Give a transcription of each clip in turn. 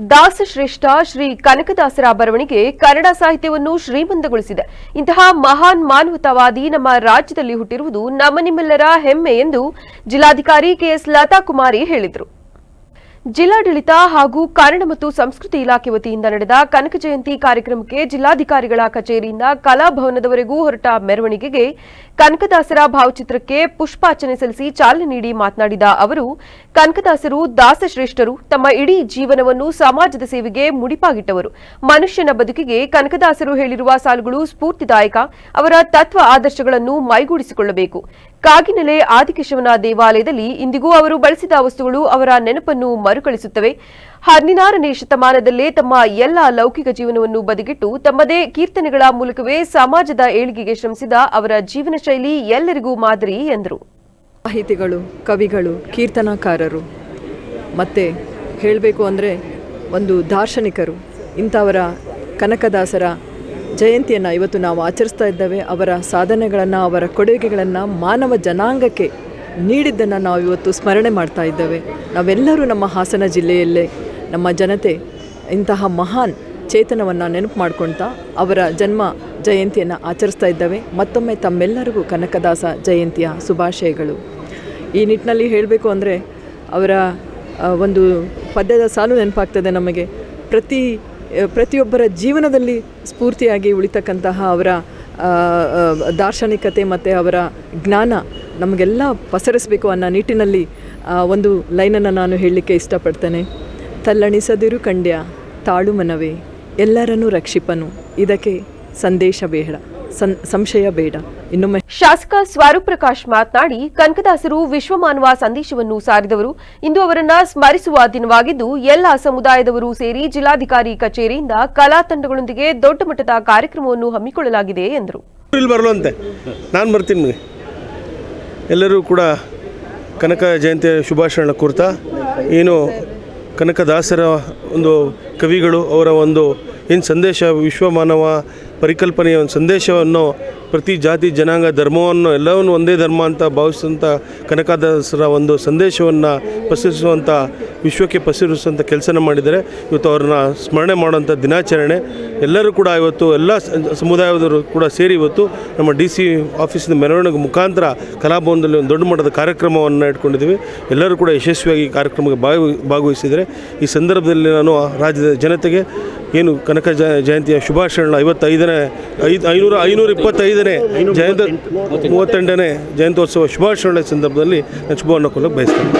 ದಾಸಶ್ರೇಷ್ಠ ಶ್ರೀ ಕನಕದಾಸರ ಬರವಣಿಗೆ ಕನ್ನಡ ಸಾಹಿತ್ಯವನ್ನು ಶ್ರೀಮಂತಗೊಳಿಸಿದೆ. ಇಂತಹ ಮಹಾನ್ ಮಾನವತಾವಾದಿ ನಮ್ಮ ರಾಜ್ಯದಲ್ಲಿ ಹುಟ್ಟಿರುವುದು ನಮ್ಮ ನಿಮ್ಮೆಲ್ಲರ ಹೆಮ್ಮೆ ಎಂದು ಜಿಲ್ಲಾಧಿಕಾರಿ ಕೆಎಸ್ ಲತಾ ಕುಮಾರಿ ಹೇಳಿದರು. ಜಿಲ್ಲಾಡಳಿತ ಹಾಗೂ ಕನ್ನಡ ಮತ್ತು ಸಂಸ್ಕೃತಿ ಇಲಾಖೆ ವತಿಯಿಂದ ನಡೆದ ಕನಕ ಜಯಂತಿ ಕಾರ್ಯಕ್ರಮಕ್ಕೆ ಜಿಲ್ಲಾಧಿಕಾರಿಗಳ ಕಚೇರಿಯಿಂದ ಕಲಾಭವನದವರೆಗೂ ಹೊರಟ ಮೆರವಣಿಗೆಗೆ ಕನಕದಾಸರ ಭಾವಚಿತ್ರಕ್ಕೆ ಪುಷ್ಪಾರ್ಚನೆ ಸಲ್ಲಿಸಿ ಚಾಲನೆ ನೀಡಿ ಮಾತನಾಡಿದ ಅವರು, ಕನಕದಾಸರು ದಾಸಶ್ರೇಷ್ಠರು. ತಮ್ಮ ಇಡೀ ಜೀವನವನ್ನು ಸಮಾಜದ ಸೇವೆಗೆ ಮುಡಿಪಾಗಿಟ್ಟವರು. ಮನುಷ್ಯನ ಬದುಕಿಗೆ ಕನಕದಾಸರು ಹೇಳಿರುವ ಸಾಲುಗಳು ಸ್ಫೂರ್ತಿದಾಯಕ. ಅವರ ತತ್ವ ಆದರ್ಶಗಳನ್ನು ಮೈಗೂಡಿಸಿಕೊಳ್ಳಬೇಕು. ಕಾಗಿನೆಲೆ ಆದಿಕೇಶವನ ದೇವಾಲಯದಲ್ಲಿ ಇಂದಿಗೂ ಅವರು ಬಳಸಿದ ವಸ್ತುಗಳು ಅವರ ನೆನಪನ್ನು ಮರುಕಳಿಸುತ್ತವೆ. ಹದಿನಾರನೇ ಶತಮಾನದಲ್ಲೇ ತಮ್ಮ ಎಲ್ಲ ಲೌಕಿಕ ಜೀವನವನ್ನು ಬದಿಗಿಟ್ಟು ತಮ್ಮದೇ ಕೀರ್ತನೆಗಳ ಮೂಲಕವೇ ಸಮಾಜದ ಏಳಿಗೆಗೆ ಶ್ರಮಿಸಿದ ಅವರ ಜೀವನ ಶೈಲಿ ಎಲ್ಲರಿಗೂ ಮಾದರಿ, ಎಂದರು. ಸಾಹಿತಿಗಳು ಕವಿಗಳು, ಕೀರ್ತನಾಕಾರರು. ಮತ್ತೆ ಹೇಳಬೇಕು ಅಂದರೆ ಒಂದು ದಾರ್ಶನಿಕರು, ಇಂಥವರ ಕನಕದಾಸರ ಜಯಂತಿಯನ್ನು ಇವತ್ತು ನಾವು ಆಚರಿಸ್ತಾ ಇದ್ದೇವೆ. ಅವರ ಸಾಧನೆಗಳನ್ನು, ಅವರ ಕೊಡುಗೆಗಳನ್ನು ಮಾನವ ಜನಾಂಗಕ್ಕೆ ನೀಡಿದ್ದನ್ನು ನಾವು ಇವತ್ತು ಸ್ಮರಣೆ ಮಾಡ್ತಾ ಇದ್ದೇವೆ. ನಾವೆಲ್ಲರೂ ನಮ್ಮ ಹಾಸನ ಜಿಲ್ಲೆಯಲ್ಲೇ ನಮ್ಮ ಜನತೆ ಇಂತಹ ಮಹಾನ್ ಚೇತನವನ್ನು ನೆನಪು ಮಾಡ್ಕೊಳ್ತಾ ಅವರ ಜನ್ಮ ಜಯಂತಿಯನ್ನು ಆಚರಿಸ್ತಾ ಇದ್ದೇವೆ. ಮತ್ತೊಮ್ಮೆ ತಮ್ಮೆಲ್ಲರಿಗೂ ಕನಕದಾಸ ಜಯಂತಿಯ ಶುಭಾಶಯಗಳು. ಈ ನಿಟ್ಟಿನಲ್ಲಿ ಹೇಳಬೇಕು ಅಂದರೆ ಅವರ ಒಂದು ಪದ್ಯದ ಸಾಲು ನೆನಪಾಗ್ತದೆ ನಮಗೆ. ಪ್ರತಿ ಪ್ರತಿಯೊಬ್ಬರ ಜೀವನದಲ್ಲಿ ಸ್ಫೂರ್ತಿಯಾಗಿ ಉಳಿತಕ್ಕಂತಹ ಅವರ ದಾರ್ಶನಿಕತೆ ಮತ್ತು ಅವರ ಜ್ಞಾನ ನಮಗೆಲ್ಲ ಪಸರಿಸಬೇಕು ಅನ್ನೋ ನಿಟ್ಟಿನಲ್ಲಿ ಒಂದು ಲೈನನ್ನು ನಾನು ಹೇಳಲಿಕ್ಕೆ ಇಷ್ಟಪಡ್ತೇನೆ. ತಲ್ಲಣಿಸದಿರು ಕಂಡ್ಯ ತಾಳು ಮನವೇ, ಎಲ್ಲರನ್ನೂ ರಕ್ಷಿಪನು. ಇದಕ್ಕೆ ಸಂದೇಶ ಬೇಡ. ಸಂಶಯ ಬೇಡ. ಇನ್ನೊಮ್ಮೆ ಶಾಸಕ ಸ್ವರೂಪ್ ಪ್ರಕಾಶ್ ಮಾತನಾಡಿ ಕನಕದಾಸರು ವಿಶ್ವಮಾನವ ಸಂದೇಶವನ್ನು ಸಾರಿದವರು. ಇಂದು ಅವರನ್ನ ಸ್ಮರಿಸುವ ದಿನವಾಗಿದ್ದು ಎಲ್ಲ ಸಮುದಾಯದವರು ಸೇರಿ ಜಿಲ್ಲಾಧಿಕಾರಿ ಕಚೇರಿಯಿಂದ ಕಲಾ ತಂಡಗಳೊಂದಿಗೆ ದೊಡ್ಡ ಮಟ್ಟದ ಕಾರ್ಯಕ್ರಮವನ್ನು ಹಮ್ಮಿಕೊಳ್ಳಲಾಗಿದೆ ಎಂದರು. ಇಲ್ಲಿ ಬರಲಂತೆ ನಾನು ಬರ್ತೀನಿ ಎಲ್ಲರೂ ಕೂಡ ಕನಕ ಜಯಂತಿಯ ಶುಭಾಶಯಗಳನ್ನ ಕೋರ್ತಾ ಏನು ಕನಕದಾಸರ ಒಂದು ಕವಿಗಳು ಅವರ ಒಂದು ಏನು ಸಂದೇಶ ವಿಶ್ವಮಾನವ ಪರಿಕಲ್ಪನೆಯ ಒಂದು ಸಂದೇಶವನ್ನು ಪ್ರತಿ ಜಾತಿ, ಜನಾಂಗ, ಧರ್ಮವನ್ನು ಎಲ್ಲವನ್ನು ಒಂದೇ ಧರ್ಮ ಅಂತ ಭಾವಿಸಿದಂಥ ಕನಕದಾಸರ ಒಂದು ಸಂದೇಶವನ್ನು ಪಸರಿಸುವಂಥ ವಿಶ್ವಕ್ಕೆ ಪಸರಿಸುವಂಥ ಕೆಲಸನ ಮಾಡಿದರೆ ಇವತ್ತು ಅವ್ರನ್ನ ಸ್ಮರಣೆ ಮಾಡುವಂಥ ದಿನಾಚರಣೆ. ಎಲ್ಲರೂ ಕೂಡ ಇವತ್ತು, ಎಲ್ಲ ಸಮುದಾಯದವರು ಕೂಡ ಸೇರಿ ಇವತ್ತು ನಮ್ಮ ಡಿ ಸಿ ಆಫೀಸಿನ ಮೆರವಣಿಗೆ ಮುಖಾಂತರ ಕಲಾಭವನದಲ್ಲಿ ಒಂದು ದೊಡ್ಡ ಮಟ್ಟದ ಕಾರ್ಯಕ್ರಮವನ್ನು ಇಟ್ಕೊಂಡಿದ್ದೀವಿ. ಎಲ್ಲರೂ ಕೂಡ ಯಶಸ್ವಿಯಾಗಿ ಕಾರ್ಯಕ್ರಮಕ್ಕೆ ಭಾಗವಹಿಸಿದರೆ ಈ ಸಂದರ್ಭದಲ್ಲಿ ನಾನು ರಾಜ್ಯದ ಜನತೆಗೆ ಏನು ಕನಕ ಜಯಂತಿಯ ಶುಭಾಶಯಗಳನ್ನ ಐವತ್ತೈದನೇ ಐದು, ಐನೂರ ಐನೂರ ಇಪ್ಪತ್ತೈದನೇ ಜಯಂತ ಮೂವತ್ತೆಂಟನೇ ಜಯಂತ್ಯೋತ್ಸವ ಶುಭಾಶಯಗಳ ಸಂದರ್ಭದಲ್ಲಿ ನಾನು ಶುಭವನ್ನು ಕೊಡೋಕ್ಕೆ ಬಯಸ್ತೇನೆ.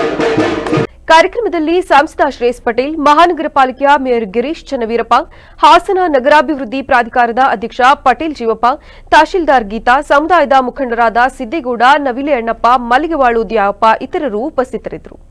ಕಾರ್ಯಕ್ರಮದಲ್ಲಿ ಸಂಸದ ಶ್ರೇಯಸ್ ಪಟೇಲ್, ಮಹಾನಗರ ಪಾಲಿಕೆಯ ಮೇಯರ್ ಗಿರೀಶ್ ಚನ್ನವೀರಪ್ಪ, ಹಾಸನ ನಗರಾಭಿವೃದ್ಧಿ ಪ್ರಾಧಿಕಾರದ ಅಧ್ಯಕ್ಷ ಪಟೇಲ್ ಜೀವಪ್ಪ, ತಹಶೀಲ್ದಾರ್ ಗೀತಾ, ಸಮುದಾಯದ ಮುಖಂಡರಾದ ಸಿದ್ದೇಗೌಡ, ನವಿಲೆ ಅಣ್ಣಪ್ಪ, ಮಲ್ಲಿಗೆವಾಳು ದ್ಯಾವಪ್ಪ ಇತರರು ಉಪಸ್ಥಿತರಿದ್ದರು.